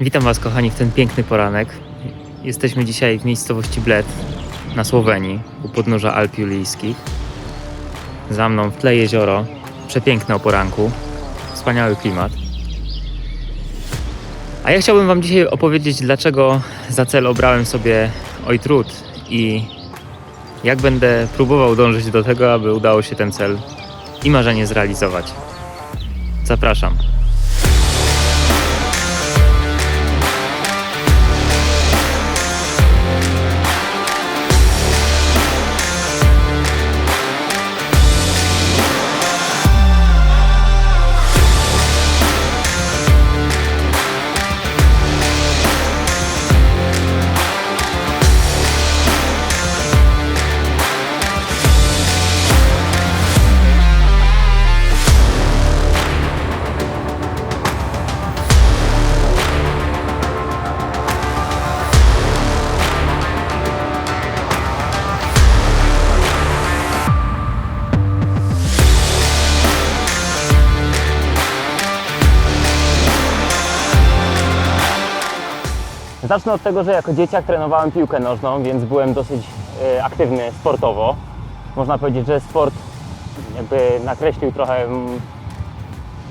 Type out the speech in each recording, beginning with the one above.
Witam Was, kochani, w ten piękny poranek. Jesteśmy dzisiaj w miejscowości Bled na Słowenii, u podnóża Alp Julijskich. Za mną w tle jezioro, przepiękne o poranku, wspaniały klimat. A ja chciałbym Wam dzisiaj opowiedzieć, dlaczego za cel obrałem sobie Ojtrud i jak będę próbował dążyć do tego, aby udało się ten cel i marzenie zrealizować. Zapraszam. Zacznę od tego, że jako dzieciak trenowałem piłkę nożną, więc byłem dosyć e, aktywny sportowo. Można powiedzieć, że sport jakby nakreślił trochę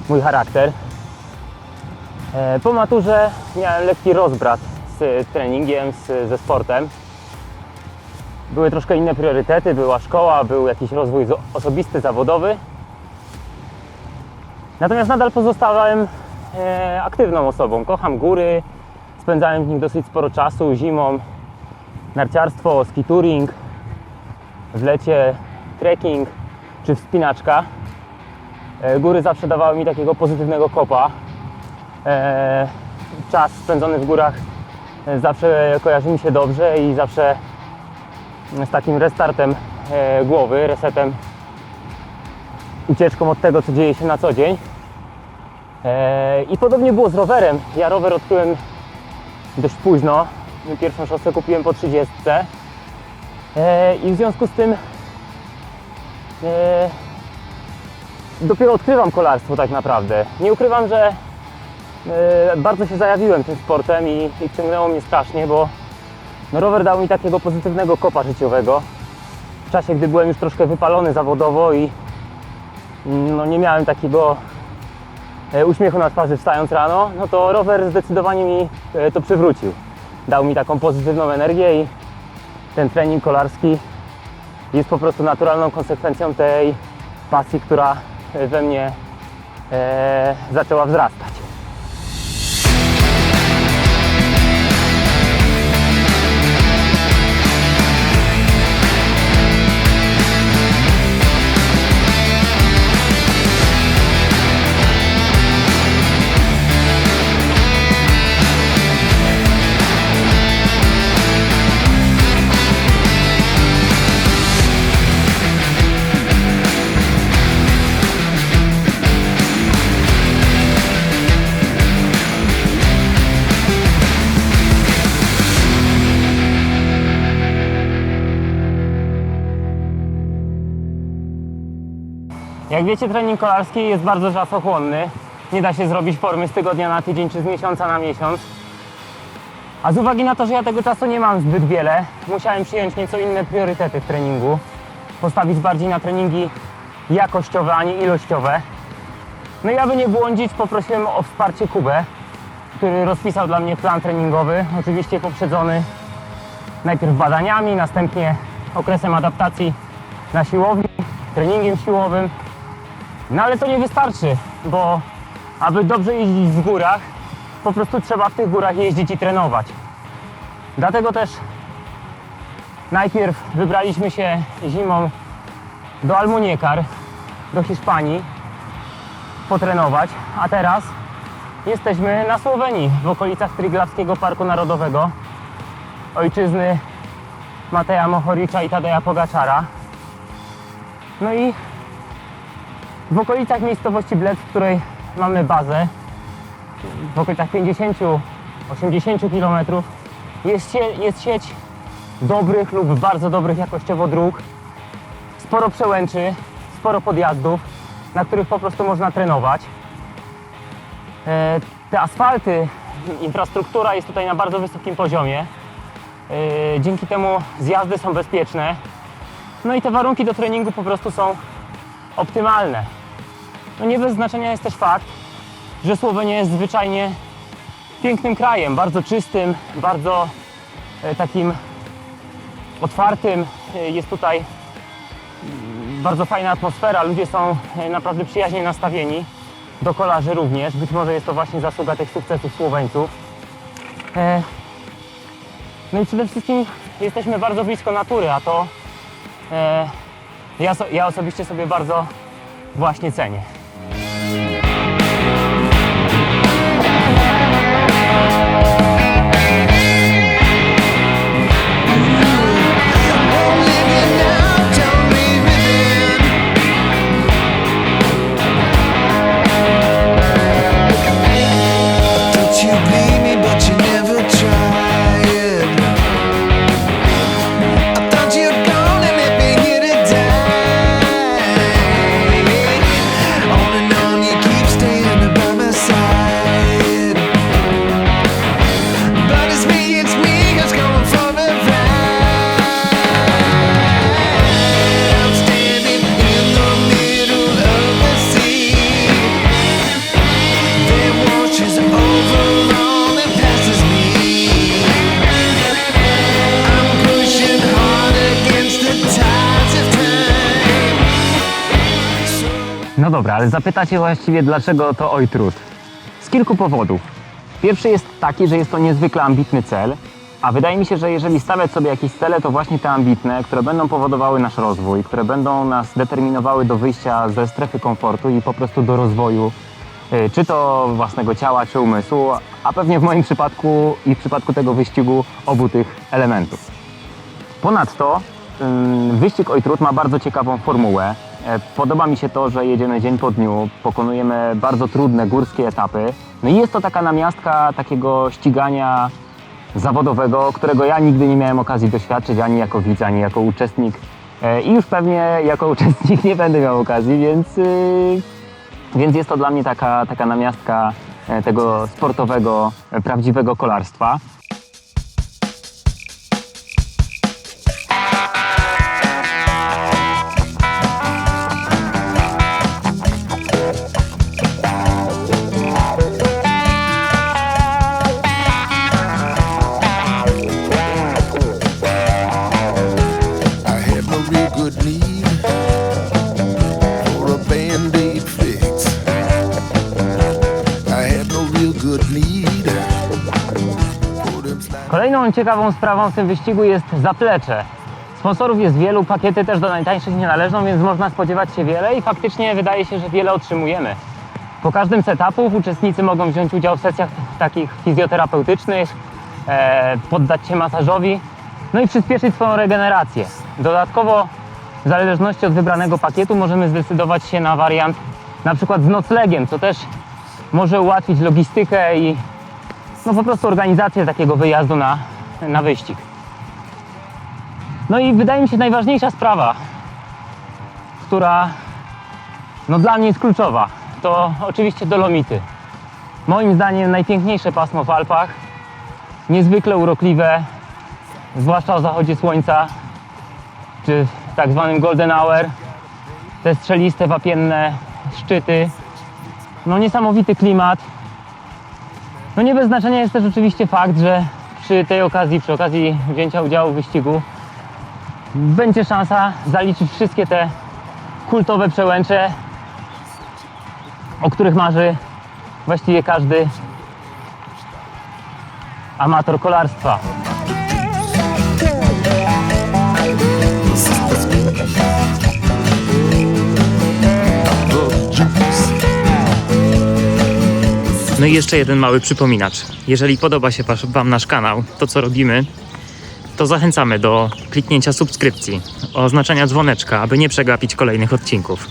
mój charakter. E, po maturze miałem lekki rozbrat z treningiem, z, ze sportem. Były troszkę inne priorytety, była szkoła, był jakiś rozwój osobisty, zawodowy. Natomiast nadal pozostałem e, aktywną osobą. Kocham góry, spędzałem w nich dosyć sporo czasu zimą. Narciarstwo, ski touring, w lecie trekking czy wspinaczka. E, Góry zawsze dawały mi takiego pozytywnego kopa. E, Czas spędzony w górach e, zawsze kojarzy mi się dobrze i zawsze z takim restartem głowy, resetem, ucieczką od tego, co dzieje się na co dzień. I podobnie było z rowerem. Ja rower odkryłem dość późno. Pierwszą szosę kupiłem po 30. E, I w związku z tym e, dopiero odkrywam kolarstwo tak naprawdę. Nie ukrywam, że e, bardzo się zajawiłem tym sportem i, i ciągnęło mnie strasznie, bo no, rower dał mi takiego pozytywnego kopa życiowego. W czasie, gdy byłem już troszkę wypalony zawodowo i no, nie miałem takiego uśmiechu na twarzy wstając rano, no to rower zdecydowanie mi e, to przywrócił. Dał mi taką pozytywną energię i ten trening kolarski jest po prostu naturalną konsekwencją tej pasji, która e, we mnie e, zaczęła wzrastać. Jak wiecie, trening kolarski jest bardzo czasochłonny. Nie da się zrobić formy z tygodnia na tydzień czy z miesiąca na miesiąc. A z uwagi na to, że ja tego czasu nie mam zbyt wiele, musiałem przyjąć nieco inne priorytety w treningu. Postawić bardziej na treningi jakościowe, a nie ilościowe. No i aby nie błądzić, poprosiłem o wsparcie Kubę, który rozpisał dla mnie plan treningowy, oczywiście poprzedzony najpierw badaniami, następnie okresem adaptacji na siłowni, treningiem siłowym. No ale to nie wystarczy, bo aby dobrze jeździć w górach, po prostu trzeba w tych górach jeździć i trenować. Dlatego też najpierw wybraliśmy się zimą do Almuniecar, do Hiszpanii, potrenować, a teraz jesteśmy na Słowenii, w okolicach Triglavskiego Parku Narodowego, ojczyzny Mateja Mohoricza i Tadeja Pogaczara. No i w okolicach miejscowości Bled, w której mamy bazę, w okolicach 50-80 km, jest, jest sieć dobrych lub bardzo dobrych jakościowo dróg, sporo przełęczy, sporo podjazdów, na których po prostu można trenować. E, Te asfalty infrastruktura jest tutaj na bardzo wysokim poziomie. Yy, Dzięki temu zjazdy są bezpieczne. No i te warunki do treningu po prostu są optymalne. No nie bez znaczenia jest też fakt, że Słowenia jest zwyczajnie pięknym krajem, bardzo czystym, bardzo e, takim otwartym. E, Jest tutaj mm, bardzo fajna atmosfera, ludzie są e, naprawdę przyjaźnie nastawieni, do kolarzy również. Być może jest to właśnie zasługa tych sukcesów Słoweńców. No i przede wszystkim jesteśmy bardzo blisko natury, a to ja, ja osobiście sobie bardzo właśnie cenię. Dobra, ale zapytacie właściwie dlaczego to Ojtrud? Z kilku powodów. Pierwszy jest taki, że jest to niezwykle ambitny cel, a wydaje mi się, że jeżeli stawiać sobie jakieś cele, to właśnie te ambitne, które będą powodowały nasz rozwój, które będą nas determinowały do wyjścia ze strefy komfortu i po prostu do rozwoju, y, czy to własnego ciała, czy umysłu, a pewnie w moim przypadku i w przypadku tego wyścigu obu tych elementów. Ponadto wyścig Ojtrud ma bardzo ciekawą formułę. E, Podoba mi się to, że jedziemy dzień po dniu, pokonujemy bardzo trudne górskie etapy. No i jest to taka namiastka takiego ścigania zawodowego, którego ja nigdy nie miałem okazji doświadczyć ani jako widz, ani jako uczestnik. E, I już pewnie jako uczestnik nie będę miał okazji, więc, yy, więc jest to dla mnie taka, taka namiastka e, tego sportowego, prawdziwego kolarstwa. Ciekawą sprawą w tym wyścigu jest zaplecze. Sponsorów jest wielu, pakiety też do najtańszych nie należą, więc można spodziewać się wiele i faktycznie wydaje się, że wiele otrzymujemy. Po każdym z etapów uczestnicy mogą wziąć udział w sesjach takich fizjoterapeutycznych, e, poddać się masażowi, no i przyspieszyć swoją regenerację. Dodatkowo, w zależności od wybranego pakietu, możemy zdecydować się na wariant na przykład z noclegiem, co też może ułatwić logistykę i no po prostu organizację takiego wyjazdu na, na wyścig. No i wydaje mi się najważniejsza sprawa, która no dla mnie jest kluczowa, to oczywiście Dolomity. Moim zdaniem najpiękniejsze pasmo w Alpach, niezwykle urokliwe, zwłaszcza o zachodzie słońca, czy tak zwanym golden hour, te strzeliste, wapienne szczyty, no niesamowity klimat, no nie bez znaczenia jest też oczywiście fakt, że przy tej okazji, przy okazji wzięcia udziału w wyścigu będzie szansa zaliczyć wszystkie te kultowe przełęcze, o których marzy właściwie każdy amator kolarstwa. No i jeszcze jeden mały przypominacz. Jeżeli podoba się Wam nasz kanał, to co robimy, to zachęcamy do kliknięcia subskrypcji, oznaczenia dzwoneczka, aby nie przegapić kolejnych odcinków.